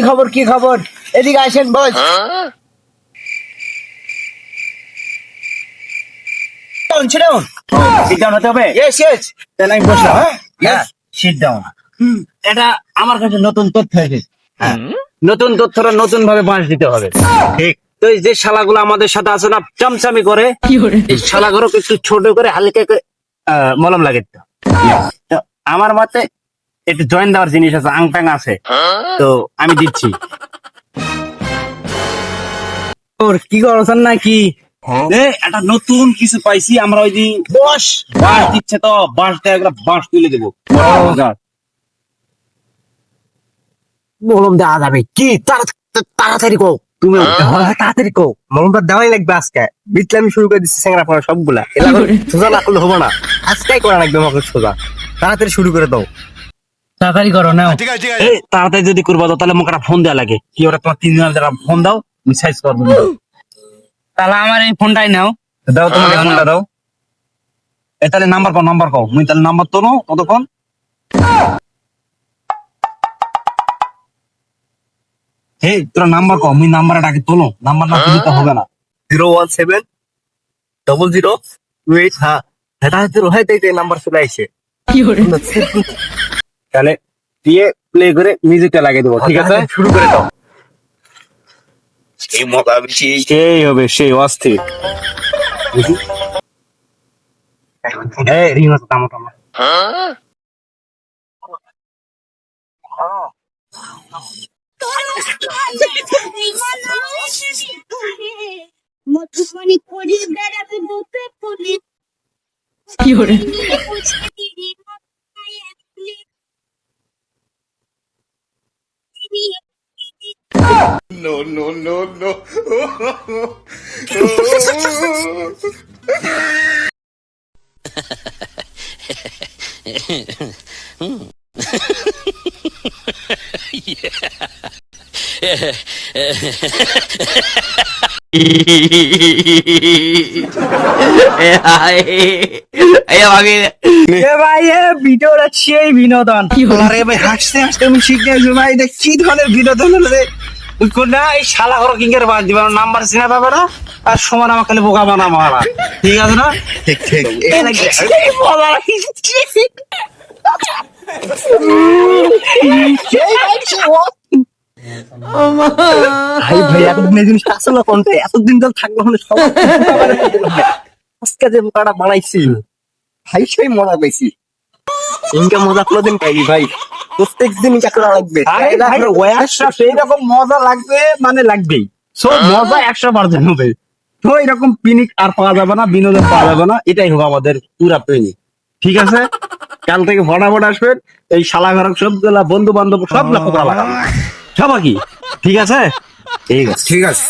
খবর কি খবর? এদিকে আসেন boss. Down down sit down হতে হবে? ইয়েস ইয়েস তাহলে আমি বসলাম হ্যাঁ? সিট ডাউন এটা আমার কাছে নতুন তথ্য এসেছে। হ্যাঁ। নতুন তথ্যটা নতুন ভাবে বাঁশ দিতে হবে। ঠিক। তো এই যে শালাগুলো আমাদের সাথে আছে না চামচামি করে এই শালাগুলোকে একটু ছোট করে হালকা করে আহ, মলম লাগে আমার মতে একটু জয়েন দেওয়ার জিনিস আছে আংটাং আছে। তো আমি দিচ্ছি। ওর কি করছেন নাকি? একটা নতুন কিছু পাইছি আমরা ওই দিন বস বাঁশ দিচ্ছে তো বাঁশ দেয় একটা বাঁশ তুলে দেবো। মলম দেওয়া যাবে। কি? তাড়াতাড়ি কো তুমি হ্যাঁ, তাড়াতাড়ি কো মলমটা দেওয়াই লাগবে আজকে। বিটলে আমি শুরু করে দিচ্ছি স্যাংরা পড়া সবগুলা। সোজা না করলে হবে না। আজকেই করা লাগবে আমাকে সোজা। তাড়াতাড়ি শুরু করে দাও। তাড়াতাড়ি করো না ঠিক আছে ঠিক আছে। তাড়াতাড়ি যদি করব তো তাহলে মুখে ফোন দেওয়া লাগে। কি ওরা তোমার তিন দিনের যারা ফোন দাও আমি সাইজ করব। তাহলে আমার এই ফোনটাই নাও। দাও তোমার ফোনটা দাও। এ তাহলে নাম্বার কও নাম্বার কও। মুই তাহলে নাম্বার তো নো কতক্ষণ? হে তোরা নাম্বার কও মুই নাম্বারটা আগে তোলো। নাম্বার না দিতে হবে না। Zero one seven double zero two eight হ্যাঁ। এটা জিরো হয় তাই নাম্বার চলে আসে। তাহলে দিয়ে প্লে করে মিউজিকটা লাগিয়ে দেবো ঠিক আছে? শুরু করে দাও। এই মজা বেশি। সেই হবে সেই অস্থির। মধুবনী করে কি no no no no. এ ভাই এ ভিডিওটা সেই বিনোদন। আরে ভাই হাসতে হাসতে আমি শিখে ভাই এটা কি ধরনের বিনোদন হলো রে? এই শালা ঘর কিঙ্গের বাদ দিবা নাম্বার চিনা পাবে না আর সমান আমার খালি বোকা বানা মারা। ঠিক আছে না? ঠিক ঠিক। ভাই ভাই এতদিন এই জিনিসটা আসলে কোনটা? এতদিন ধরে থাকব মানে আজকে যে মোকাটা বানাইছি ভাই সেই মজা পাইছি। ইনকা মজা কোনোদিন পাইনি ভাই। প্রত্যেক দিন এটা লাগবে। আরে সেই রকম মজা লাগবে মানে লাগবেই। সব মজা একশো পার্সেন্ট হবে। তো এরকম পিনিক আর পাওয়া যাবে না বিনোদন পাওয়া যাবে না এটাই হবে আমাদের পুরা পিনিক। ঠিক আছে? কাল থেকে ফটাফট আসবেন এই শালা ঘর সবগুলা বন্ধু বান্ধব সব লক্ষ্য করা লাগাবো। সবাই কি? ঠিক আছে? ঠিক আছে। ঠিক আছে।